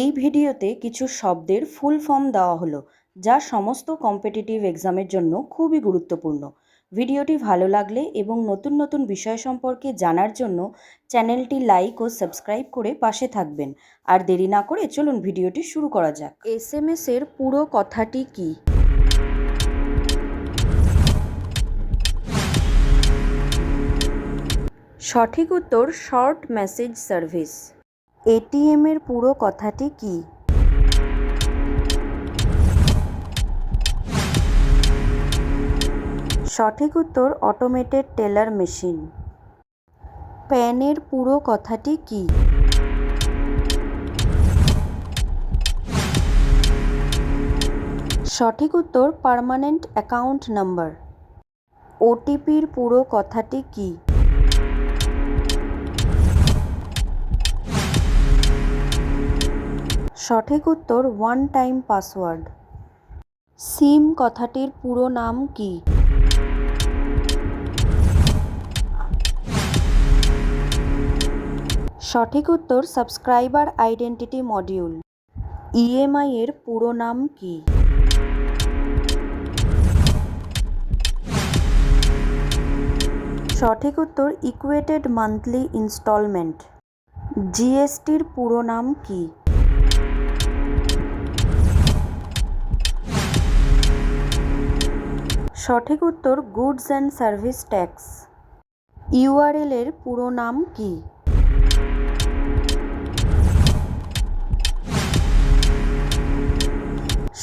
এই ভিডিওতে কিছু শব্দের ফুল ফর্ম দেওয়া হলো, যা সমস্ত কম্পিটিটিভ এক্সামের জন্য খুবই গুরুত্বপূর্ণ। ভিডিওটি ভালো লাগলে এবং নতুন নতুন বিষয় সম্পর্কে জানার জন্য চ্যানেলটি লাইক ও সাবস্ক্রাইব করে পাশে থাকবেন। আর দেরি না করে চলুন ভিডিওটি শুরু করা যাক। এস এম এস এর পুরো কথাটি কি? সঠিক উত্তর, শর্ট মেসেজ সার্ভিস। এটিএম এর পুরো কথাটি কি? সঠিক উত্তর অটোমেটেড টেলার মেশিন প্যানের পুরো কথাটি কি? সঠিক উত্তর পার্মানেন্ট অ্যাকাউন্ট নাম্বার ওটিপির পুরো কথাটি কি? সঠিক উত্তর ওয়ান টাইম পাসওয়ার্ড সিম কথাটির পুরো নাম কি? সঠিক উত্তর সাবস্ক্রাইবার আইডেন্টিটি মডিউল ইএমআই এর পুরো নাম কি? সঠিক উত্তর ইকুয়েটেড মান্থলি ইনস্টলমেন্ট জিএসটির পুরো নাম কি? সঠিক উত্তর goods and services tax. URL এর পুরো নাম কি?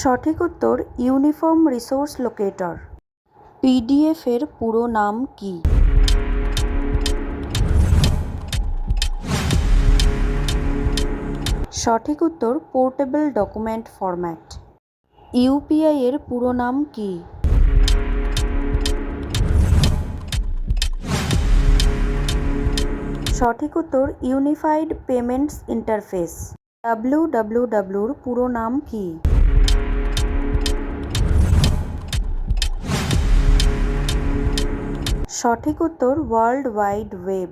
সঠিক উত্তর ইউনিফর্ম রিসোর্স লোকেটর। পিডিএফ এর পুরো নাম কি? সঠিক উত্তর পোর্টেবল ডকুমেন্ট ফরম্যাট। ইউপিআই এর পুরো নাম কি? সঠিক উত্তর unified payments interface. W W ডাব্লিউর পুরো নাম কি? সঠিক উত্তর ওয়ার্ল্ড ওয়াইড ওয়েব।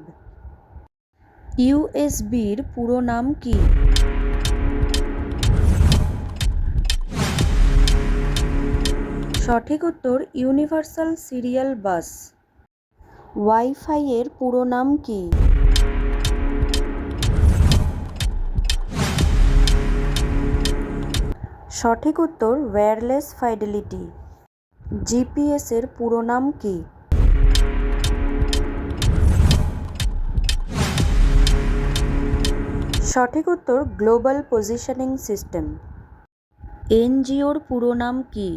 ইউএসবির পুরো নাম কি? সঠিক উত্তর ইউনিভার্সাল সিরিয়াল বাস। ওয়াইফাই এর পুরো নাম কি? সঠিক উত্তর ওয়্যারলেস ফাইডেলিটি। জিপিএস এর পুরো নাম কি? সঠিক উত্তর গ্লোবাল পজিশনিং সিস্টেম। এনজিওর পুরো নাম কি?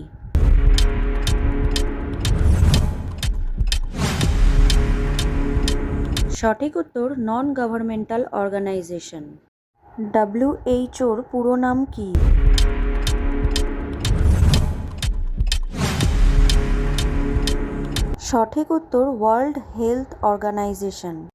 সঠিক উত্তর নন গভর্নমেন্টাল অর্গানাইজেশন ডাব্লিউএইচওর পুরো নাম কি? সঠিক উত্তর ওয়ার্ল্ড হেলথ অর্গানাইজেশন